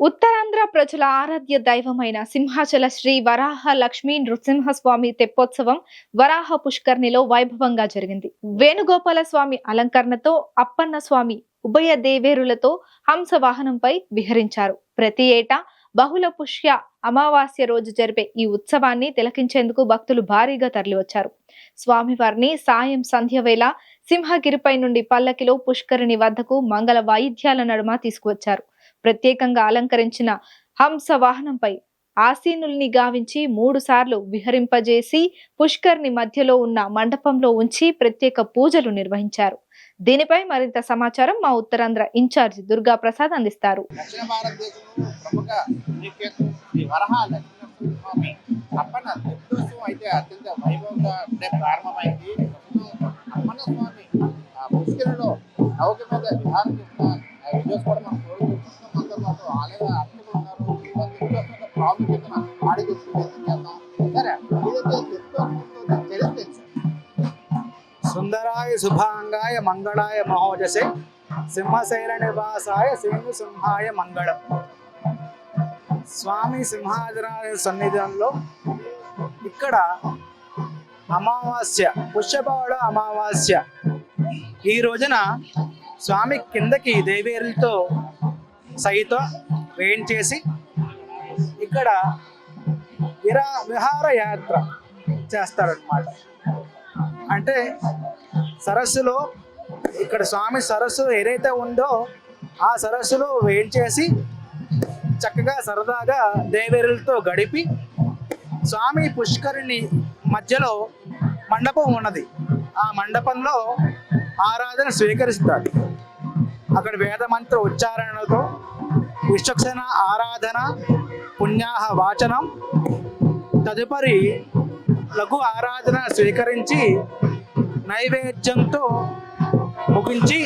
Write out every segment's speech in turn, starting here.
ఉత్తరాంధ్ర ప్రజల ఆరాధ్య దైవమైన సింహాచల శ్రీ వరాహ లక్ష్మీ నృసింహస్వామి తెప్పోత్సవం వరాహ పుష్కర్ణిలో వైభవంగా జరిగింది. వేణుగోపాల స్వామి అలంకరణతో అప్పన్న స్వామి ఉభయ దేవేరులతో హంస వాహనంపై విహరించారు. ప్రతి ఏటా బహుళ పుష్య అమావాస్య రోజు జరిపే ఈ ఉత్సవాన్ని తిలకించేందుకు భక్తులు భారీగా తరలివచ్చారు. స్వామివారిని సాయం సంధ్య వేళ సింహగిరిపై నుండి పల్లకిలో పుష్కరిణి వద్దకు మంగళ వాయిద్యాల నడుమ తీసుకువచ్చారు. ప్రత్యేకంగా అలంకరించిన హంస వాహనంపై ఆసీనుల్ని గావించి మూడు సార్లు విహరింపజేసి పుష్కర్ని మధ్యలో ఉన్న మండపంలో ఉంచి ప్రత్యేక పూజలు నిర్వహించారు. దీనిపై మరింత సమాచారం మా ఉత్తరాంధ్ర ఇన్ఛార్జి దుర్గా ప్రసాద్ అందిస్తారు. దక్షిణ భారతదేశంలో ప్రముఖ వరహ లక్ష్మీ స్వామి. అప్పన అయితే అత్యంత వైభవంగా సుందరాయ శుభాంగాయ మంగళాయ మహోజసే సింహశైల నివాసాయ శ్రీను సింహాయ మంగళం. స్వామి సింహాద్రాయ సన్నిధిలో ఇక్కడ అమావాస్య పుష్యపాడ అమావాస్య. ఈ రోజున స్వామి కిందకి దేవేరులతో సైతం వేయించేసి ఇక్కడ విరా విహార యాత్ర చేస్తారనమాట అంటే సరస్సులో ఇక్కడ స్వామి సరస్సు ఏదైతే ఉందో ఆ సరస్సులో వేయించేసి చక్కగా సరదాగా దేవేరులతో గడిపి స్వామి పుష్కరిణి మధ్యలో మండపం ఉన్నది. ఆ మండపంలో ఆరాధన స్వీకరిస్తాడు అక్కడ వేద మంత్ర ఉచ్చారణతో విశ్వక్షణ ఆరాధన పుణ్యాహ వాచనం తదుపరి లఘు ఆరాధన స్వీకరించి నైవేద్యంతో ముగించి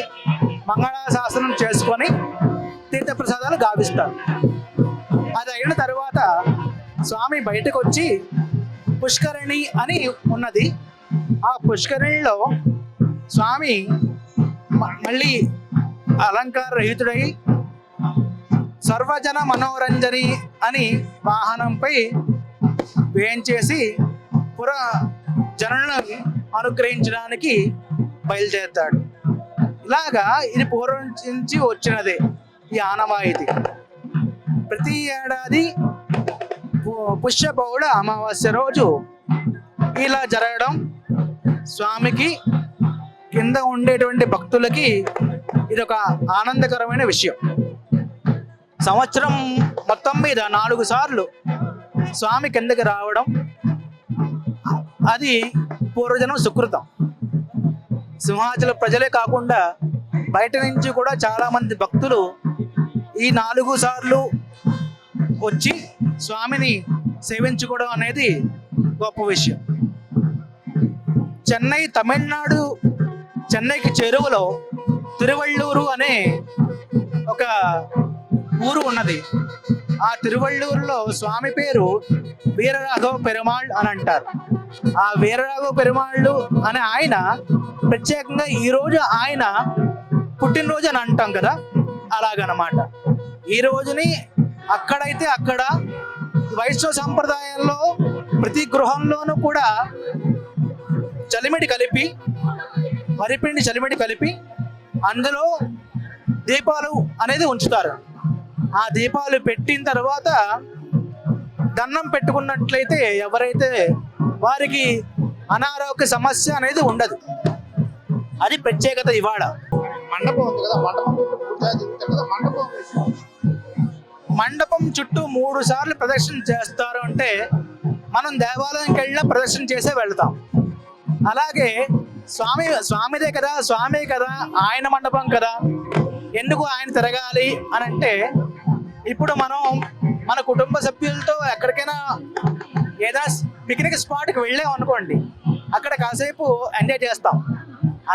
మంగళాశాసనం చేసుకొని తీర్థప్రసాదాలు గావిస్తారు. అది అయిన తర్వాత స్వామి బయటకు వచ్చి పుష్కరిణి అని ఉన్నది. ఆ పుష్కరిణిలో స్వామి మళ్ళీ అలంకార రహితుడై సర్వజన మనోరంజని అని వాహనంపై వేయించేసి పుర జనులను అనుగ్రహించడానికి బయలుదేరుతాడు. ఇలాగా ఇది పూర్వం నుంచి వచ్చినదే ఈ ఆనవాయితీ ప్రతి ఏడాది పుష్యపౌడ అమావాస్య రోజు ఇలా జరగడం స్వామికి కింద ఉండేటువంటి భక్తులకి ఇది ఒక ఆనందకరమైన విషయం. సంవత్సరం మొత్తం మీద నాలుగు సార్లు స్వామి కిందకి రావడం అది పూర్వజనం సుకృతం. సింహాచల ప్రజలే కాకుండా బయట నుంచి కూడా చాలామంది భక్తులు ఈ నాలుగు సార్లు వచ్చి స్వామిని సేవించుకోవడం అనేది గొప్ప విషయం. చెన్నై తమిళనాడు చెన్నైకి చెరువులో తిరువళ్ళూరు అనే ఒక ఊరు ఉన్నది. ఆ తిరువళ్ళూరులో స్వామి పేరు వీరరాఘవ పెరుమాళ్ అని అంటారు. ఆ వీరరాఘవ పెరుమాళ్ళు అనే ఆయన ప్రత్యేకంగా ఈరోజు ఆయన పుట్టినరోజు అని అంటాం కదా అలాగనమాట. ఈ రోజుని అక్కడైతే అక్కడ వైష్ణవ సంప్రదాయంలో ప్రతి గృహంలోనూ కూడా చలిమిడి కలిపి వరిపిండి చలిమిడి కలిపి అందులో దీపాలు అనేది ఉంచుతారు. ఆ దీపాలు పెట్టిన తర్వాత దండం పెట్టుకున్నట్లయితే ఎవరైతే వారికి అనారోగ్య సమస్య అనేది ఉండదు. అది ప్రత్యేకత ఇవాళ. మండపం ఉంది కదా మండపం కదా మండపం చుట్టూ మూడు సార్లు ప్రదక్షిణ చేస్తారు అంటే మనం దేవాలయంకి వెళ్ళినా ప్రదక్షిణ చేసే వెళ్తాం. అలాగే స్వామి స్వామిదే కదా స్వామి కదా ఆయన మండపం కదా. ఎందుకు ఆయన తిరగాలి అని అంటే ఇప్పుడు మనం మన కుటుంబ సభ్యులతో ఎక్కడికైనా ఏదైనా పిక్నిక్ స్పాట్కి వెళ్ళాం అనుకోండి అక్కడ కాసేపు ఎంజాయ్ చేస్తాం.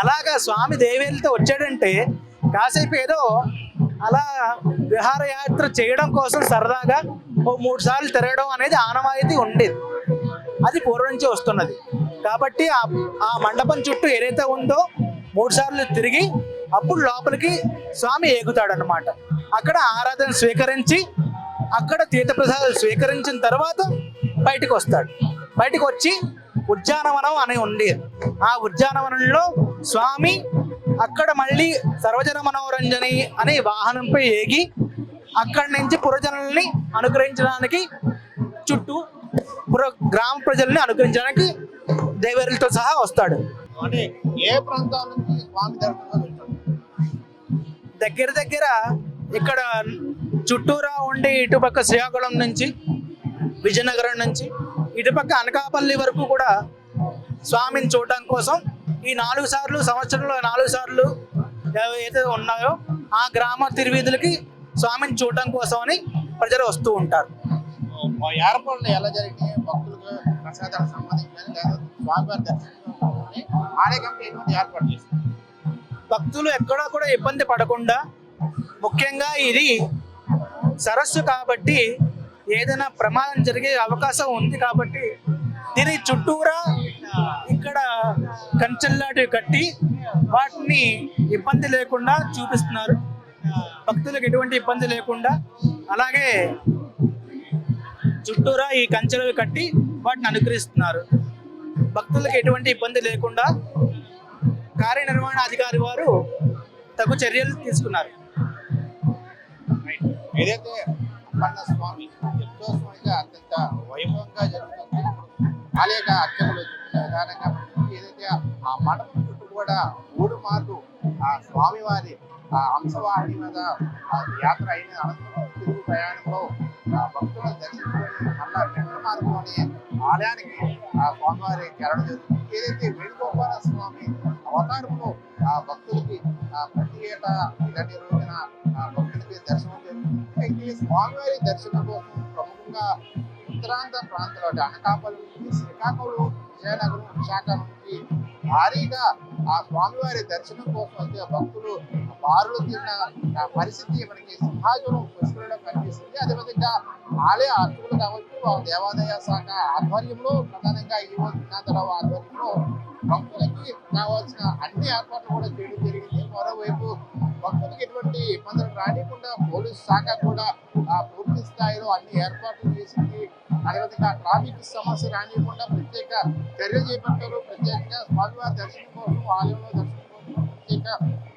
అలాగా స్వామి దేవేలతో వచ్చాడంటే కాసేపు ఏదో అలా విహారయాత్ర చేయడం కోసం సరదాగా ఓ మూడు సార్లు తిరగడం అనేది ఆనవాయితీ ఉండేది. అది పూర్వం నుంచి వస్తున్నది. కాబట్టి ఆ మండపం చుట్టూ ఏదైతే ఉందో మూడు సార్లు తిరిగి అప్పుడు లోపలికి స్వామి ఎగుతాడనమాట అనమాట అక్కడ ఆరాధన స్వీకరించి అక్కడ తీర్థప్రసాదాలు స్వీకరించిన తర్వాత బయటకు వస్తాడు. బయటకు వచ్చి ఉద్యానవనం అని ఉంది. ఆ ఉద్యానవనంలో స్వామి అక్కడ మళ్ళీ సర్వజన మనోరంజని అనే వాహనంపై ఏగి అక్కడి నుంచి పురజనుల్ని అనుగ్రహించడానికి చుట్టూ పుర గ్రామ ప్రజల్ని అనుగ్రహించడానికి దేవేరులతో సహా వస్తాడు. అంటే ఏ ప్రాంతాల నుంచి స్వామి దగ్గర దగ్గర ఇక్కడ చుట్టూరా ఉండి ఇటుపక్క శ్రీకాకుళం నుంచి విజయనగరం నుంచి ఇటుపక్క అనకాపల్లి వరకు కూడా స్వామిని చూడటం కోసం ఈ నాలుగు సార్లు సంవత్సరంలో నాలుగు సార్లు ఏవైతే ఉన్నాయో ఆ గ్రామ తిరువీధులకి స్వామిని చూడటం కోసం అని ప్రజలు వస్తూ ఉంటారు. ఆ ఏర్పాట్లు ఎలా జరిగినాయి? భక్తులకు ప్రసాదాలకు సంబంధించి లేదా స్వామివారి దర్శనం ఆలయ కమిటీ ఎటువంటి ఏర్పాటు చేస్తుంది భక్తులు ఎక్కడా కూడా ఇబ్బంది పడకుండా ముఖ్యంగా ఇది సరస్సు కాబట్టి ఏదైనా ప్రమాదం జరిగే అవకాశం ఉంది కాబట్టి దీని చుట్టూరా ఇక్కడ కంచెల్లాటివి కట్టి వాటిని ఇబ్బంది లేకుండా చూపిస్తున్నారు. భక్తులకు ఎటువంటి ఇబ్బంది లేకుండా అలాగే చుట్టూరా ఈ కంచెలు కట్టి వాటిని అనుగ్రహిస్తున్నారు. భక్తులకు ఎటువంటి ఇబ్బంది లేకుండా కార్యనిర్వహణ అధికారి వారు తగు చర్యలు తీసుకున్నారు. ఏదైతే అప్పన్న స్వామి యజ్ఞోత్సవం అయితే అత్యంత వైభవంగా జరుగుతుంది అలాగే అర్చకులు చెప్పిన విధానంగా ఏదైతే ఆ మండపం చుట్టూ కూడా మూడు మార్లు ఆ స్వామివారి ఆ అంశవాహిని మీద ఆ యాత్ర అయిన అనంతరం తిరుగు ప్రయాణంలో ఆ భక్తులను దర్శించుకొని మళ్ళా రెండు మార్గంలోనే ఆలయానికి ఆ స్వామివారి చేరడం జరుగుతుంది. ఏదైతే వేణుగోపాల స్వామి అవతారంలో ఆ భక్తులకి ఆ ప్రతి ఏటా ఇలాంటి రోజున ఆ భక్తులకి దర్శనం జరుగుతుంది. అయితే స్వామివారి దర్శనం కోసం ప్రముఖంగా ఉత్తరాంధ్ర ప్రాంతంలో అనకాపల్లి నుంచి శ్రీకాకుళం విజయనగరం విశాఖ నుంచి భారీగా ఆ స్వామివారి దర్శనం కోసం వచ్చే భక్తులు బారులు తిన్న పరిస్థితి మనకి సింహాచలం పుష్కరంలో కనిపిస్తుంది. అదేవిధంగా ఆలయ అర్చకులు కావచ్చు ఆ దేవాదాయ శాఖ ఆధ్వర్యంలో ప్రధానంగా ఈ దినాంతరావు ఆధ్వర్యంలో భక్తులకి కావాల్సిన అన్ని ఏర్పాట్లు కూడా చేయడం జరిగింది. మరోవైపు భక్తులకి ఎటువంటి ఇబ్బందులు రానికుండా పోలీసు శాఖ కూడా పూర్తి స్థాయిలో అన్ని ఏర్పాట్లు చేసింది. అదేవిధంగా ట్రాఫిక్ సమస్య రానియకుండా ప్రత్యేక చర్యలు చేపట్టారు. ప్రత్యేకంగా స్వామివారి దర్శనం కోసం ఆలయంలో దర్శనం కోసం ప్రత్యేక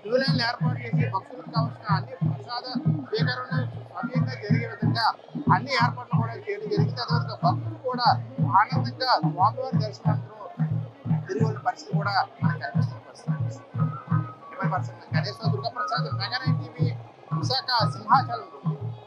క్యూ ఏర్పాటు చేసి భక్తులకు కావాల్సిన అన్ని ప్రసాద స్వీకరణ సమయంగా జరిగే విధంగా అన్ని ఏర్పాట్లు కూడా చేయడం జరిగింది. అదేవిధంగా భక్తులు కూడా ఆనందంగా స్వామివారి దర్శనానంతరం తిరుగుతున్న పరిస్థితి కూడా మనకు కనిపిస్తున్న పరిస్థితి. ఇరవై percent Ganeswara Durga Prasad mega nine TV Visakha Simhachalam